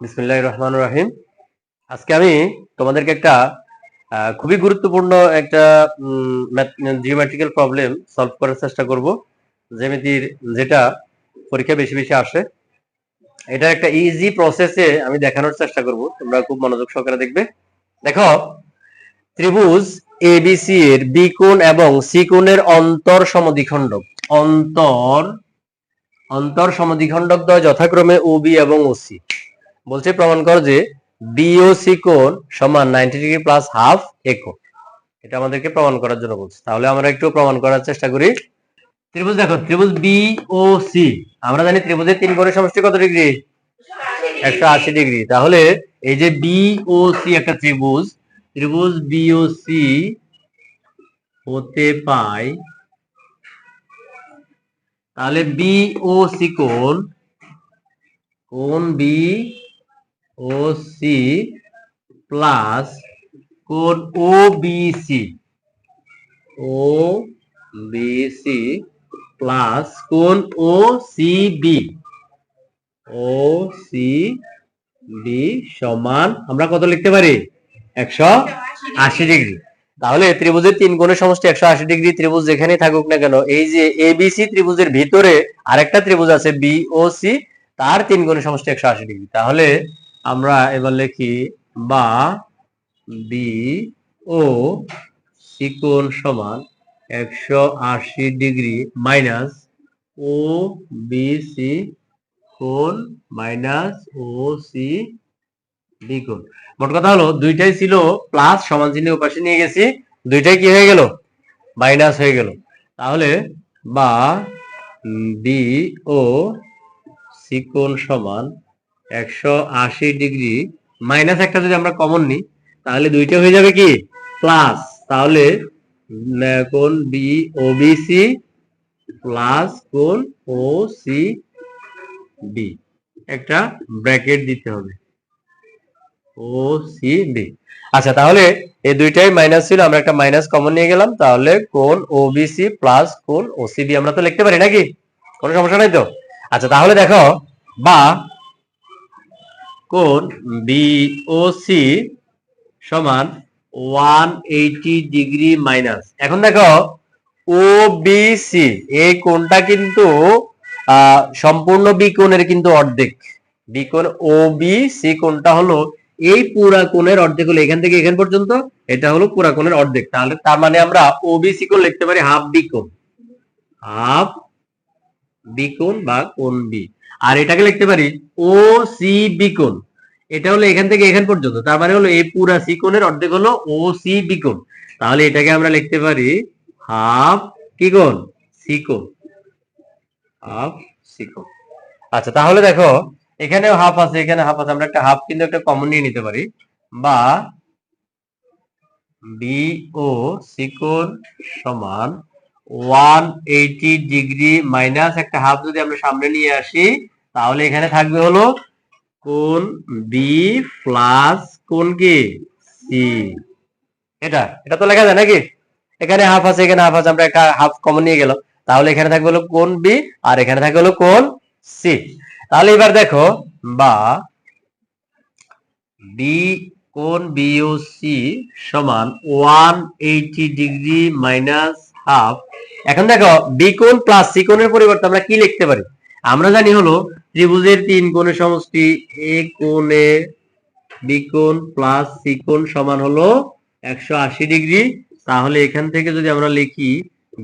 বিসমুল্লাহ রহমান রাহিম। আজকে আমি তোমাদেরকে একটা খুবই গুরুত্বপূর্ণ একটা জিওমেট্রিক্যাল প্রবলেম সলভ করার চেষ্টা করব। জ্যামিতির যেটা পরীক্ষা বেশি বেশি আসে। এটা একটা ইজি প্রসেসে আমি দেখানোর চেষ্টা করব। তোমরা খুব মনোযোগ সহকারে দেখবে। দেখো, ত্রিভুজ এ এবিসি এর বি কোণ এবং সি কোণের অন্তর সমদ্বিখণ্ডক। অন্তর অন্তর সমদ্বিখণ্ডক দ্বয় যথাক্রমে ওবি এবং ওসি বলছে প্রমাণ কর যে বিওসি কোণ সমান নাইনটি ডিগ্রি প্লাস হাফ একো এটা আমাদেরকে প্রমাণ করার জন্য বলছে। তাহলে আমরা একটু প্রমাণ করার চেষ্টা করি। ত্রিভুজ দেখো, ত্রিভুজ বি ও সি আমরা জানি ত্রিভুজের তিন কোণের সমষ্টি কত ডিগ্রি একশো আশি ডিগ্রি তাহলে এই যে বি ও সি একটা ত্রিভুজ ত্রিভুজ বি ও সি হতে পাই তাহলে বি ও সি কোণ কোণ বি ও সি প্লাস কোণ O B C O B C plus কোণ O C B O C B সমান, আমরা কত লিখতে পারি? একশো আশি ডিগ্রি। তাহলে ত্রিভুজের তিন কোণের সমষ্টি একশো আশি ডিগ্রি, ত্রিভুজ যেখানেই থাকুক না কেন, এই যে এবিসি ত্রিভুজের ভিতরে আরেকটা ত্রিভুজ আছে বি ও সি তার তিন কোণের সমষ্টি একশো আশি ডিগ্রি। তাহলে আমরা এবার লিখি বা, বি, ও সি কোণ সমান একশো আশি degree minus O B C কোণ মাইনাস ও সি বি কোণ মোট কথা হলো দুইটাই ছিল প্লাস সমান চিহ্ন উপাশে নিয়ে গেছি, দুইটাই কি হয়ে গেল? মাইনাস হয়ে গেল। তাহলে বা বি, ও সি কোণ সমান একশো আশি ডিগ্রি মাইনাস একটা যদি আমরা কমন নিই, তাহলে দুইটা হয়ে যাবে কি? প্লাস। তাহলে কোণ B O B C plus কোণ ও সি বি একটা ব্র্যাকেট দিতে হবে। ও সি বি আচ্ছা তাহলে এই দুইটাই মাইনাস ছিল, আমরা একটা মাইনাস কমন নিয়ে গেলাম। তাহলে কোণ ও বি সি প্লাস কোণ ও সি বি আমরা তো লিখতে পারি নাকি? কোনো সমস্যা নাই তো? আচ্ছা তাহলে দেখো, বা কোণ বিওসি সমান ওয়ান এইটি ডিগ্রি মাইনাস এখন দেখো ও বিসি এই কোণটা কিন্তু সম্পূর্ণ বি কোণের কিন্তু অর্ধেক। বি কোণ ও বি সি কোণটা হলো এই পুরা কোণের অর্ধেক হলো এখান থেকে এখান পর্যন্ত, এটা হলো পুরা কোণের অর্ধেক। তাহলে তার মানে আমরা ও বি সি কোণ লিখতে পারি হাফ বি কোণ। হাফ বি কোণ বা কোণ বি আর এটাকে লিখতে পারি ও সি বি কোণ। এটা হলো এখান থেকে এখান পর্যন্ত। তার মানে হলো এই পুরা সি কোণের অর্ধেক হলো ও সি বি কোণ। তাহলে এটাকে আমরা লিখতে পারি হাফ কি কোণ? সি কোণ। হাফ সি কোণ। আচ্ছা তাহলে দেখো, এখানেও হাফ আছে, এখানে হাফ আছে। আমরা একটা হাফ কিন্তু একটা কমন নিয়ে নিতে পারি। বা বি ও সি কোণ সমান ওয়ান এইটি ডিগ্রি মাইনাস একটা হাফ যদি আমরা সামনে নিয়ে আসি, তাহলে এখানে থাকবে হলো কোণ বি প্লাস কোণ কি? সি এটা এটা তো লেখা যায় নাকি? এখানে হাফ আছে, এখানে হাফ আছে, আমরা একটা হাফ কমন নিয়ে গেলাম। তাহলে এখানে থাকবে হলো কোণ বি আর এখানে থাকবে হলো কোণ সি তাহলে এবার দেখো, বা বি কোণ বিওসি সমান one eighty degree minus half এখন দেখো বি কোণ প্লাস সি কোণের পরিবর্তে আমরা কি লিখতে পারি? আমরা জানি হলো ত্রিভুজের তিন কোণের সমষ্টি এ কোণে বি কোণ প্লাস সি কোণ সমান হলো একশো আশি ডিগ্রি। তাহলে এখান থেকে যদি আমরা লিখি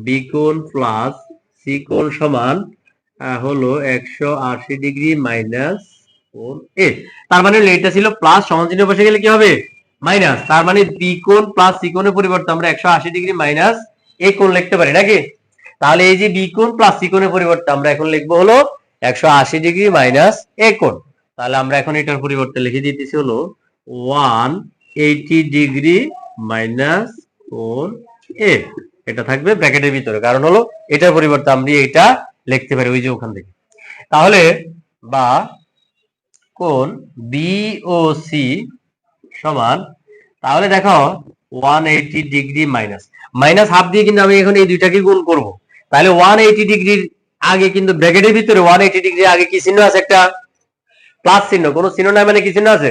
বি কোণ প্লাস সি কোণ সমান হলো একশো আশি ডিগ্রি মাইনাস কোণ এ তার মানে এটা ছিল প্লাস সমান চিহ্ন বসে গেলে কি হবে? মাইনাস তার মানে বি কোণ প্লাস সি কোণের পরিবর্তে আমরা একশো আশি ডিগ্রি মাইনাস এ কোণ লিখতে পারি নাকি? তাহলে এই যে বি কোণ প্লাস সি পরিবর্তে আমরা এখন লিখব হলো একশো আশি ডিগ্রি মাইনাস এ কোণ। তাহলে আমরা এখন এটার পরিবর্তে লিখে দিতেছি হলো ওয়ান এইটি ডিগ্রি মাইনাস কোণ এ এটা থাকবে ব্র্যাকেটের ভিতরে, কারণ হলো এটার পরিবর্তে আমরা এটা লিখতে পারি ওই যে ওখান থেকে। তাহলে বা কোণ বি ও সি সমান, তাহলে দেখো one eighty degree minus minus half দিয়ে কিন্তু আমি এখন এই দুইটাকে গুণ করব। তাহলে ওয়ান এইটি ডিগ্রির আগে কিন্তু ব্র্যাকেটের ভিতরে ওয়ান এইটি ডিগ্রি আগে কি চিহ্ন আছে একটা? প্লাস চিহ্ন। কোন চিহ্ন নাই মানে কি চিহ্ন আছে?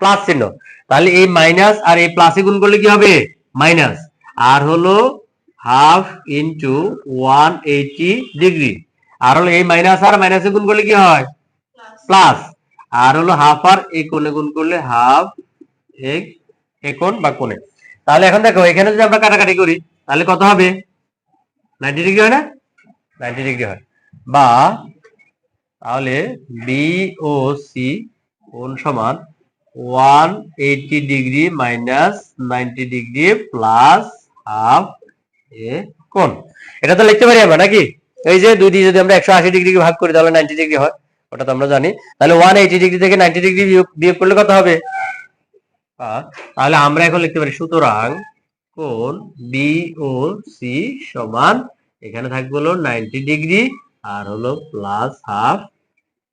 প্লাস চিহ্ন। তাহলে এই মাইনাস আর এই প্লাসে গুণ করলে কি হবে? মাইনাস আর হলো half into one eighty degree. আর হলো এই মাইনাস আর মাইনাসে গুণ করলে কি হয়? প্লাস আর হলো হাফ আর এই কোণে গুণ করলে হাফ এক একন বা কোণে। তাহলে এখন দেখো, এখানে যদি আমরা কাটাকাটি করি, তাহলে কত হবে? নাইনটি ডিগ্রি হয় না? নাইনটি ডিগ্রি হয়। বা তাহলে বি ও সি কোণ সমান? One eighty degree minus ninety degree plus half A কোন এটা তো লিখতে পারি আমরা নাকি? এই যে দুই দিয়ে যদি আমরা একশো আশি ডিগ্রি ভাগ করি, তাহলে নাইনটি ডিগ্রি হয়। ওটা তো আমরা জানি। তাহলে ওয়ান এইটি ডিগ্রি থেকে নাইনটি ডিগ্রি বিয়োগ করলে কত হবে? তাহলে আমরা এখন লিখতে পারি, সুতরাং কোন বি ও সি সমান, এখানে থাকবে হলো নাইনটি ডিগ্রি আর হলো প্লাস হাফ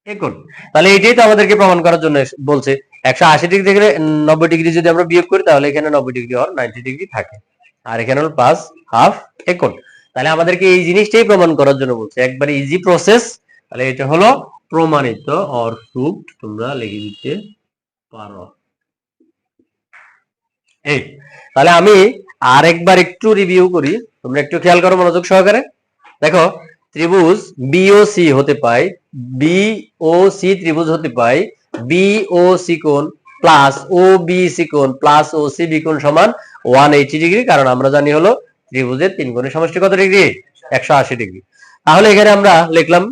একন তাহলে এটাই তো আমাদেরকে প্রমাণ করার জন্য বলছে। একশো আশি ডিগ্রি থেকে নব্বই ডিগ্রি যদি আমরা বিয়োগ করি, তাহলে এখানে নব্বই ডিগ্রি হওয়ার নাইনটি ডিগ্রি থাকে। আর এখানে হলো প্লাস হাফ একন তাহলে আমাদেরকে এই জিনিসটাই প্রমাণ করার জন্য বলছে। একবারে ইজি প্রসেস তাহলে এটা হলো প্রমাণিত অর তোমরা লিখে দিতে পারো। তাহলে আমি আরেকবার একটু রিভিউ করি। তোমরা একটু খেয়াল করো মনোযোগ সহকারে। দেখো, ত্রিভুজ বিওসি হতে পায় বিওসি ত্রিভুজ হতে পায় বিওসি কোণ প্লাস ও বিসি কোণ প্লাস ও সি বি কোণ সমান ওয়ান এইটি ডিগ্রি কারণ আমরা জানি হলো ত্রিভুজের তিন কোণের সমষ্টি কত ডিগ্রি একশো আশি ডিগ্রি তাহলে এখানে আমরা লিখলাম,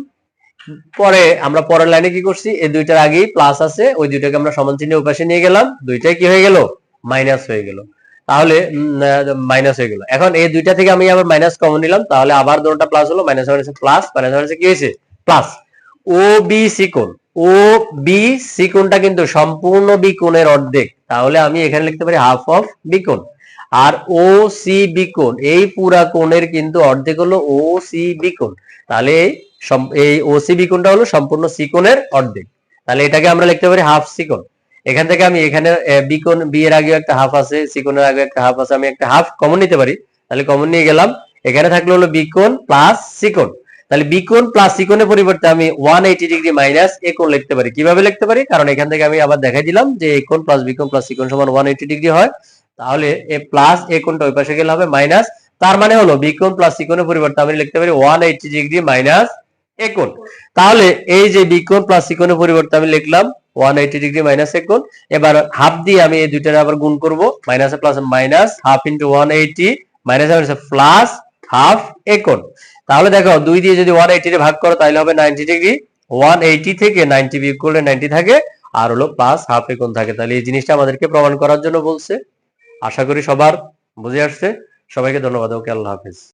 পরে আমরা পরের লাইনে কি করছি? এই দুইটার আগেই প্লাস আছে, ওই দুইটাকে আমরা সমান চিহ্নে উপাশে নিয়ে গেলাম, দুইটাই কি হয়ে গেল? মাইনাস হয়ে গেল। তাহলে মাইনাস হয়ে গেল। এখন এই দুইটা থেকে আমি আবার মাইনাস কমন নিলাম, তাহলে আবার দুটোটা প্লাস হলো minus minus plus minus minus কি হয়েছে? প্লাস ও বি সি কোণ। ও বি সি কোণটা কিন্তু সম্পূর্ণ বি কোণের অর্ধেক। তাহলে আমি এখানে লিখতে পারি হাফ অফ বি কোণ। আর ও সি বি কোণ, এই পুরা কোণের কিন্তু অর্ধেক হলো ও সি বি কোণ। তাহলে এই ও সি বি কোণটা হলো সম্পূর্ণ সি কোণের অর্ধেক। তাহলে এটাকে আমরা লিখতে পারি হাফ সি কোণ। এখান থেকে আমি এখানে বি কোণ বি এর আগে একটা হাফ আছে সি আগে একটা হাফ আছে, আমি একটা হাফ কমন নিতে পারি। তাহলে কমন নিয়ে গেলাম। এখানে থাকল হলো বি প্লাস সি কোণ তাহলে বি প্লাস সি কোণের পরিবর্তে আমি one eighty degree minus A কোণ লিখতে পারি। কীভাবে লিখতে পারি? কারণ এখান থেকে আমি আবার দেখাই দিলাম যে এ কোণ প্লাস বি কোণ প্লাস সি কোণ সমান ওয়ান এইটি ডিগ্রি হয়। তাহলে এ প্লাস এ কোণটা ওই পাশে গেলে হবে মাইনাস তার মানে হলো বি কোণ প্লাস সি কোণের পরিবর্তে আমি লিখতে পারি one eighty degree minus A কোণ তাহলে এই যে বি প্লাস সি কোণের পরিবর্তে আমি লিখলাম one eighty degree minus A কোণ এবার হাফ দিয়ে আমি এই দুইটার আবার গুণ করব। Minus plus minus half into one eighty minus plus half A কোণ তাহলে দেখো, দুই দিয়ে যদি ওয়ান এইটি ভাগ করো, তাহলে হবে নাইনটি ডিগ্রি ওয়ান এইটি থেকে নাইনটি বিয়োগ করলে নাইনটি থাকে, আর হলো প্লাস হাফ এ কোণ থাকে। তাহলে এই জিনিসটা আমাদেরকে প্রমাণ করার জন্য বলছে। আশা করি সবার বুঝে আসছে। সবাইকে ধন্যবাদ। ওকে, আল্লাহ হাফেজ।